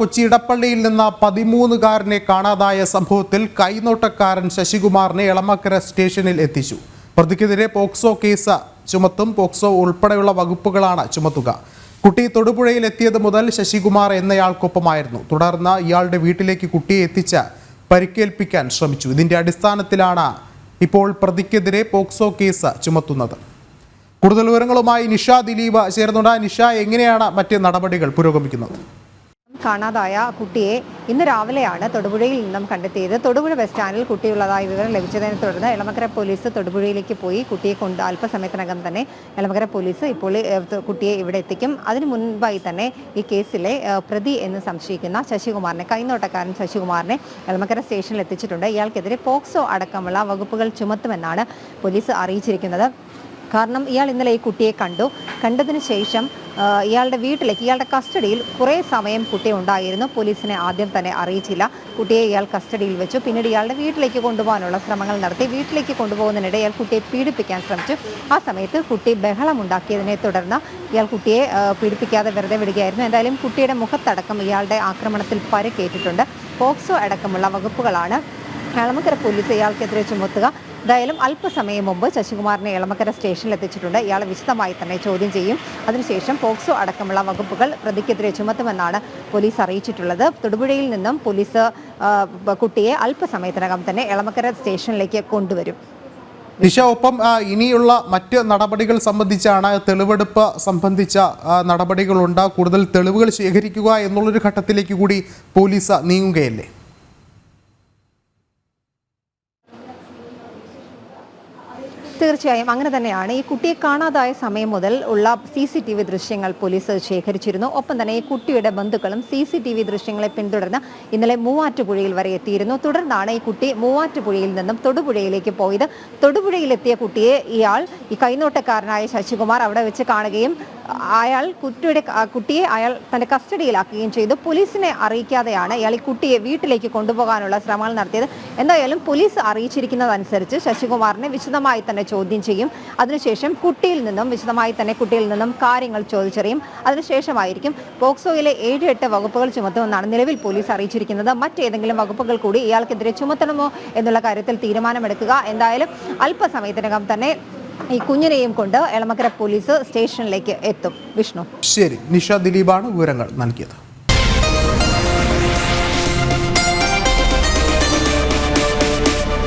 കൊച്ചി ഇടപ്പള്ളിയിൽ നിന്ന് പതിമൂന്നുകാരനെ കാണാതായ സംഭവത്തിൽ കൈനോട്ടക്കാരൻ ശശികുമാറിനെ എളമക്കര സ്റ്റേഷനിൽ എത്തിച്ചു. പ്രതിക്കെതിരെ പോക്സോ കേസ് ചുമത്തും പോക്സോ ഉൾപ്പെടെയുള്ള വകുപ്പുകളാണ് ചുമത്തുക. കുട്ടി തൊടുപുഴയിൽ എത്തിയത് മുതൽ ശശികുമാർ എന്നയാൾക്കൊപ്പമായിരുന്നു. തുടർന്ന് ഇയാളുടെ വീട്ടിലേക്ക് കുട്ടിയെ എത്തിച്ച് പരിക്കേൽപ്പിക്കാൻ ശ്രമിച്ചു. ഇതിന്റെ അടിസ്ഥാനത്തിലാണ് ഇപ്പോൾ പ്രതിക്കെതിരെ പോക്സോ കേസ് ചുമത്തുന്നത്. കൂടുതൽ വിവരങ്ങളുമായി നിഷ ദിലീപ് ചേർന്നുണ്ട് നിഷ എങ്ങനെയാണ് മറ്റ് നടപടികൾ പുരോഗമിക്കുന്നത്? കാണാതായ കുട്ടിയെ ഇന്ന് രാവിലെയാണ് തൊടുപുഴയിൽ നിന്നും കണ്ടെത്തിയത്. തൊടുപുഴ ബസ് സ്റ്റാൻഡിൽ കുട്ടിയുള്ളതായ വിവരം ലഭിച്ചതിനെ തുടർന്ന് എളമക്കര പോലീസ് തൊടുപുഴയിലേക്ക് പോയി. കുട്ടിയെ കൊണ്ട് അല്പസമയത്തിനകം തന്നെ എളമക്കര പോലീസ് ഇപ്പോൾ കുട്ടിയെ ഇവിടെ എത്തിക്കും. അതിനു മുൻപായി തന്നെ ഈ കേസിലെ പ്രതി എന്ന് സംശയിക്കുന്ന ശശികുമാറിനെ കൈനോട്ടക്കാരൻ ശശികുമാറിനെ എളമക്കര സ്റ്റേഷനിൽ എത്തിച്ചിട്ടുണ്ട്. ഇയാൾക്കെതിരെ പോക്സോ അടക്കമുള്ള വകുപ്പുകൾ ചുമത്തുമെന്നാണ് പോലീസ് അറിയിച്ചിരിക്കുന്നത്. കാരണം ഇയാൾ ഇന്നലെ ഈ കുട്ടിയെ കണ്ടു. കണ്ടതിന് ശേഷം ഇയാളുടെ വീട്ടിലേക്ക് ഇയാളുടെ കസ്റ്റഡിയിൽ കുറേ സമയം കുട്ടി ഉണ്ടായിരുന്നു. പോലീസിനെ ആദ്യം തന്നെ അറിയിച്ചില്ല. കുട്ടിയെ ഇയാൾ കസ്റ്റഡിയിൽ വെച്ചു. പിന്നീട് ഇയാളുടെ വീട്ടിലേക്ക് കൊണ്ടുപോകാനുള്ള ശ്രമങ്ങൾ നടത്തി. വീട്ടിലേക്ക് കൊണ്ടുപോകുന്നതിനിടെ ഇയാൾ കുട്ടിയെ പീഡിപ്പിക്കാൻ ശ്രമിച്ചു. ആ സമയത്ത് കുട്ടി ബഹളമുണ്ടാക്കിയതിനെ തുടർന്ന് ഇയാൾ കുട്ടിയെ പീഡിപ്പിക്കാതെ വെറുതെ വിടുകയായിരുന്നു. എന്തായാലും കുട്ടിയുടെ മുഖത്തടക്കം ഇയാളുടെ ആക്രമണത്തിൽ പരുക്കേറ്റിട്ടുണ്ട്. പോക്സോ അടക്കമുള്ള വകുപ്പുകളാണ് എളമക്കര പോലീസ് ഇയാൾക്കെതിരെ ചുമത്തുക. എന്തായാലും അല്പസമയം മുമ്പ് ശശികുമാറിനെ എളമക്കര സ്റ്റേഷനിൽ എത്തിച്ചിട്ടുണ്ട്. ഇയാളെ വിശദമായി തന്നെ ചോദ്യം ചെയ്യും. അതിനുശേഷം പോക്സോ അടക്കമുള്ള വകുപ്പുകൾ പ്രതിക്കെതിരെ ചുമത്തുമെന്നാണ് പോലീസ് അറിയിച്ചിട്ടുള്ളത്. തൊടുപുഴയിൽ നിന്നും പോലീസ് കുട്ടിയെ അല്പസമയത്തിനകം തന്നെ എളമക്കര സ്റ്റേഷനിലേക്ക് കൊണ്ടുവരും. നിഷ ഒപ്പം ഇനിയുള്ള മറ്റ് നടപടികൾ സംബന്ധിച്ചാണ് തെളിവെടുപ്പ് സംബന്ധിച്ച നടപടികളുണ്ട്. കൂടുതൽ തെളിവുകൾ ശേഖരിക്കുക എന്നുള്ളൊരു ഘട്ടത്തിലേക്ക് കൂടി പോലീസ് നീങ്ങുകയല്ലേ? തീർച്ചയായും അങ്ങനെ തന്നെയാണ്. ഈ കുട്ടിയെ കാണാതായ സമയം മുതൽ ഉള്ള സി സി ടി വി ദൃശ്യങ്ങൾ പോലീസ് ശേഖരിച്ചിരുന്നു. ഒപ്പം തന്നെ ഈ കുട്ടിയുടെ ബന്ധുക്കളും സി സി ടി വി ദൃശ്യങ്ങളെ പിന്തുടർന്ന് ഇന്നലെ മൂവാറ്റുപുഴയിൽ വരെ എത്തിയിരുന്നു. തുടർന്നാണ് ഈ കുട്ടി മൂവാറ്റുപുഴയിൽ നിന്നും തൊടുപുഴയിലേക്ക് പോയത്. തൊടുപുഴയിലെത്തിയ കുട്ടിയെ ഇയാൾ ഈ കൈനോട്ടക്കാരനായ ശശികുമാർ അവിടെ വെച്ച് കാണുകയും അയാൾ കുട്ടിയുടെ കുട്ടിയെ അയാൾ തന്റെ കസ്റ്റഡിയിലാക്കുകയും ചെയ്തു. പോലീസിനെ അറിയിക്കാതെയാണ് ഇയാൾ ഈ കുട്ടിയെ വീട്ടിലേക്ക് കൊണ്ടുപോകാനുള്ള ശ്രമങ്ങൾ നടത്തിയത്. എന്തായാലും പോലീസ് അറിയിച്ചിരിക്കുന്നതനുസരിച്ച് ശശികുമാറിനെ വിശദമായി തന്നെ ചോദ്യം ചെയ്യും. അതിനുശേഷം കുട്ടിയിൽ നിന്നും വിശദമായി തന്നെ കുട്ടിയിൽ നിന്നും കാര്യങ്ങൾ ചോദിച്ചറിയും. അതിനുശേഷമായിരിക്കും പോക്സോയിലെ ഏഴ് എട്ട് വകുപ്പുകൾ ചുമത്തുമെന്നാണ് നിലവിൽ പോലീസ് അറിയിച്ചിരിക്കുന്നത്. മറ്റേതെങ്കിലും വകുപ്പുകൾ കൂടി ഇയാൾക്കെതിരെ ചുമത്തണമോ എന്നുള്ള കാര്യത്തിൽ തീരുമാനമെടുക്കുക. എന്തായാലും അല്പസമയത്തിനകം തന്നെ ഈ കുഞ്ഞിനെയും കൊണ്ട് എളമക്കര പോലീസ് സ്റ്റേഷനിലേക്ക് എത്തും. വിഷ്ണു. ശരി നിഷ ദിലീപാണ് വിവരങ്ങൾ നൽകിയത്.